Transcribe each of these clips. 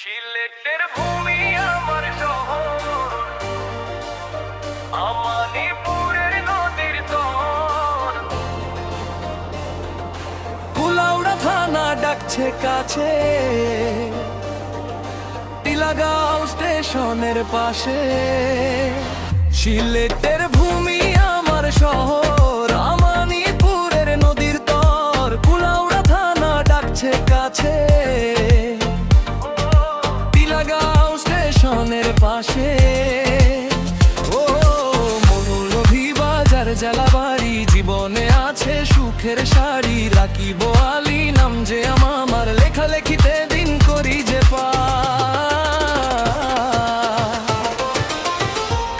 সিলেটের ভূমি আমার শহর। আমানিপুরের নদীর কুলাউড়া থানা ডাকছে কাছে। টিলাগাঁও স্টেশনের পাশে। সিলেটের ভূমি আমার শহর, আমানিপুরের নদীর তর। কুলাউড়া থানা ডাকছে কাছে। পাশে। ও মৌলভী বাজার জেলাবাড়ি জীবনে আছে সুখের শাড়ি রাখিব আলী নাম যে আমার লেখালেখিতে দিন করি যে পা।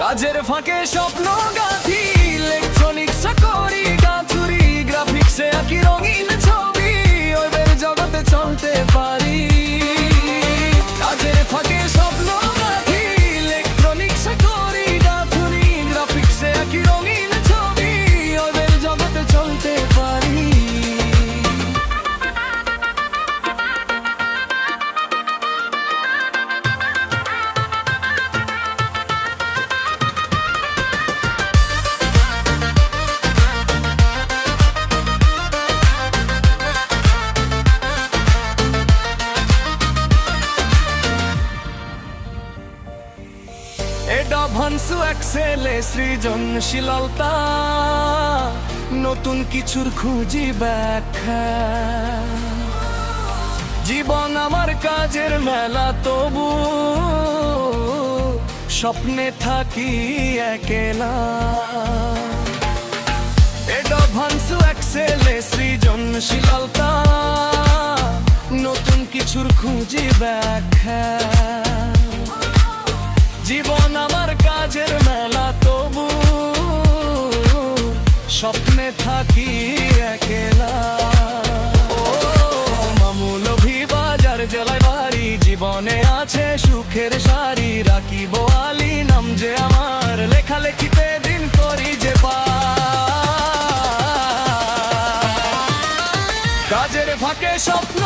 কাজের ফাঁকে স্বপ্ন গাথি এটা ভানসু এক্সেলে সৃজনশীলতা। নতুন কিছুর খুঁজি ব্যাখ্যা। জীবন আমার কাজের মেলা তবু। স্বপ্নে থাকি একেলা। এটা ভানসু এক্সেলে সৃজনশীলতা। নতুন কিছুর খুঁজি ব্যাখ্যা। জীবন আমার থাকি একেলা। মামুল বাজার জেলায় বাড়ি, জীবনে আছে সুখের সারি। রাখিব আলী নাম যে আমার, লেখালেখিতে দিন করি যে পা। কাজের ফাঁকে স্বপ্ন